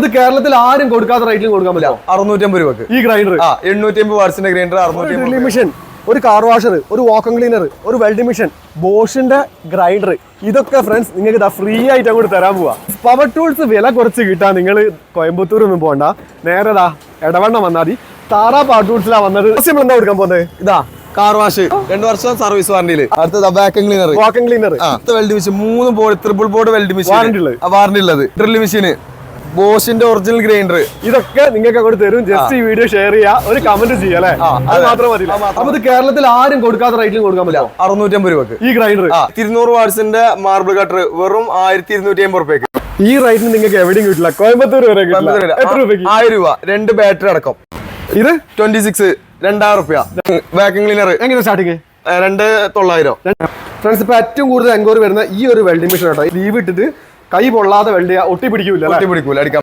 ഇത് കേരളത്തിൽ ആരും കൊടുക്കാത്ത റേറ്റിൽ കൊടുക്കാൻ പറ്റും അറുന്നൂറ്റമ്പത് രൂപക്ക്. ഈ ഗ്രൈൻഡർ ആ എണ്ണൂറ്റി അമ്പത് വാട്സിന്റെ ഗ്രൈൻഡർ അറുന്നൂറ്റി മിഷൻ ഒരു കാർ വാഷർ ഒരു വാക്കം ക്ലീനർ ഒരു വെൽഡിംഗ് മിഷൻ ബോഷിന്റെ ഗ്രൈൻഡർ ഇതൊക്കെ ഫ്രണ്ട്സ് നിങ്ങൾക്ക് ഇതാ ഫ്രീ ആയിട്ട് അങ്ങോട്ട് തരാൻ പോവാ. പവർ ടൂൾസ് വില കുറച്ച് കിട്ടാൻ നിങ്ങൾ കോയമ്പത്തൂർ ഒന്നും പോകണ്ട നേരെ ദാ എടവണ്ണം വന്നാൽ മതി. താറാ പവർ ടൂൾസിലാ വന്നത്. നമ്മൾ എന്താ കൊടുക്കാൻ പോകുന്നത് ഇതാ കാർ വാഷ് രണ്ടു വർഷം സർവീസ് വാറണ്ടിയിൽ അടുത്തത് vacuum cleaner vacuum cleaner weld machine മൂന്ന് board triple board weld machine warranty ഉള്ളത്. വാറണ്ടി ഉള്ളത്. ഡ്രില്ല് മെഷീൻ ബോഷിന്റെ ഒറിജിനൽ ഗ്രൈൻഡർ. ഇതൊക്കെ നിങ്ങൾക്ക് അങ്ങോട്ട് തരും. ജസ്റ്റ് ഈ വീഡിയോ ഷെയർ ചെയ്യാ ഒരു കമന്റ് ചെയ്യാം അല്ലേ? അത് മാത്രം മതി. അപ്പൊ ഇത് കേരളത്തിൽ ആരും കൊടുക്കാത്ത റേറ്റിലും കൊടുക്കാൻ പറ്റില്ല. അറുന്നൂറ്റമ്പത് രൂപക്ക്. ഈ ഗ്രൈൻഡർ. തിരുന്നൂറ് വാട്സിന്റെ മാർബിൾ കട്ടർ വെറും ആയിരത്തി ഇരുന്നൂറ്റി അമ്പത് രൂപയ്ക്ക്. ഈ റേറ്റിന് നിങ്ങൾക്ക് എവിടെയും കിട്ടില്ല. കോയമ്പത്തൂർ വരെ എത്ര രൂപയ്ക്ക്? ആയിരം രൂപ. രണ്ട് ബാറ്ററി അടക്കം. ഇത്? ട്വന്റി സിക്സ് രണ്ടായിരം റുപ്യ. വാക്യൂം ക്ലീനർ എങ്ങനെ സ്റ്റാർട്ടിങ് രണ്ട് തൊള്ളായിരം. ഫ്രണ്ട്സ് ഇപ്പൊ ഏറ്റവും കൂടുതൽ എൻക്വയറി വരുന്ന ഈ ഒരു വെൽഡിംഗ് മെഷീൻ കേട്ടോ ലീവ് ഇട്ടിട്ട് കൈ പൊള്ളാതെ വെള്ളിയ ഒട്ടി പിടിക്കൂല ഒട്ടി പിടിക്കൂല അടിക്കാം